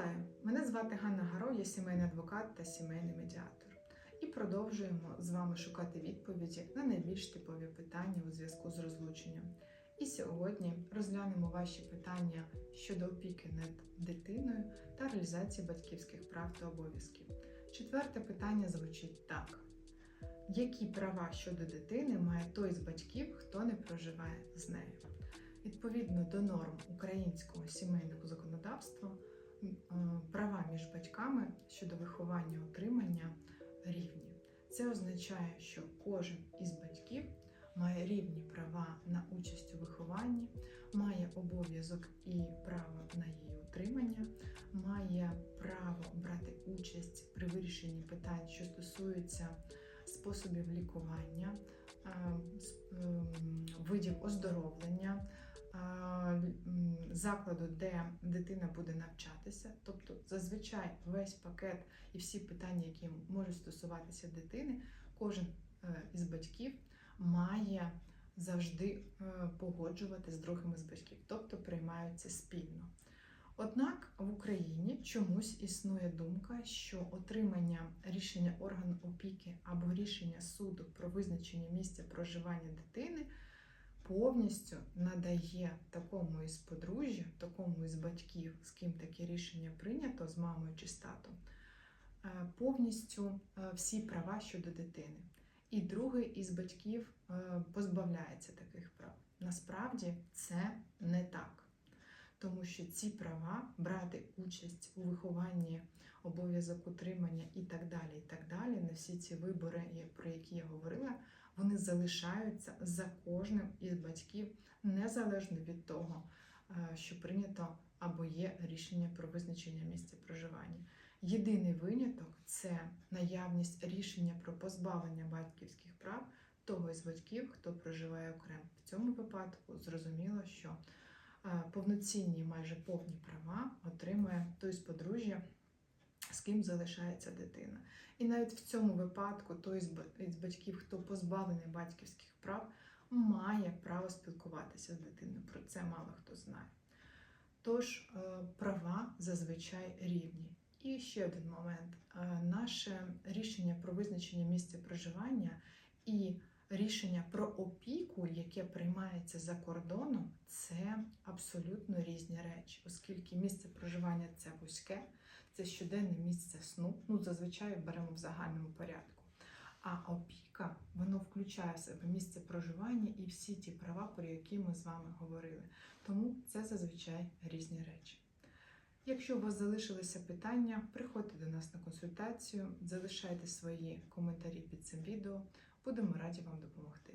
Вітаю! Мене звати Ганна Гаро, я сімейний адвокат та сімейний медіатор. І продовжуємо з вами шукати відповіді на найбільш типові питання у зв'язку з розлученням. І сьогодні розглянемо ваші питання щодо опіки над дитиною та реалізації батьківських прав та обов'язків. Четверте питання звучить так: які права щодо дитини має той з батьків, хто не проживає з нею? Відповідно до норм українського сімейного законодавства, права між батьками щодо виховання утримання рівні. Це означає, що кожен із батьків має рівні права на участь у вихованні, має обов'язок і право на її утримання, має право брати участь при вирішенні питань, що стосуються способів лікування, е, ем, видів оздоровлення, е, закладу, де дитина буде навчатися. Тобто, зазвичай весь пакет і всі питання, які можуть стосуватися дитини, кожен е, із батьків має завжди е, погоджувати з другими з батьків, тобто приймаються спільно. Однак в Україні чомусь існує думка, що отримання рішення органу опіки або рішення суду про визначення місця проживання дитини повністю надає такому із подружжя, такому із батьків, з ким таке рішення прийнято, з мамою чи з татом, е, повністю е, всі права щодо дитини. І другий із батьків е, позбавляється таких прав. Насправді це не так. Тому що ці права брати участь у вихованні, обов'язок утримання і так далі, і так далі, на всі ці вибори, про які я говорила, вони залишаються за кожним із батьків, незалежно від того, е, що прийнято або є рішення про визначення місця проживання. Єдиний виняток це наявність рішення про позбавлення батьківських прав того із батьків, хто проживає окремо. В цьому випадку зрозуміло, що е, повноцінні, майже повні права отримує той з подружжя, з ким залишається дитина. І навіть в цьому випадку той з батьків, хто позбавлений батьківських прав, має право спілкуватися з дитиною. Про це мало хто знає. Тож е, права зазвичай рівні. І ще один момент: Е, наше рішення про визначення місця проживання і рішення про опіку, яке приймається за кордоном, це абсолютно різні речі, оскільки місце проживання це вузьке, це щоденне місце сну. Ну, зазвичай беремо в загальному порядку. А опіка воно включає в себе місце проживання і всі ті права, про які ми з вами говорили. Тому це зазвичай різні речі. Якщо у вас залишилися питання, приходьте до нас на консультацію, залишайте свої коментарі під цим відео. Будемо раді вам допомогти.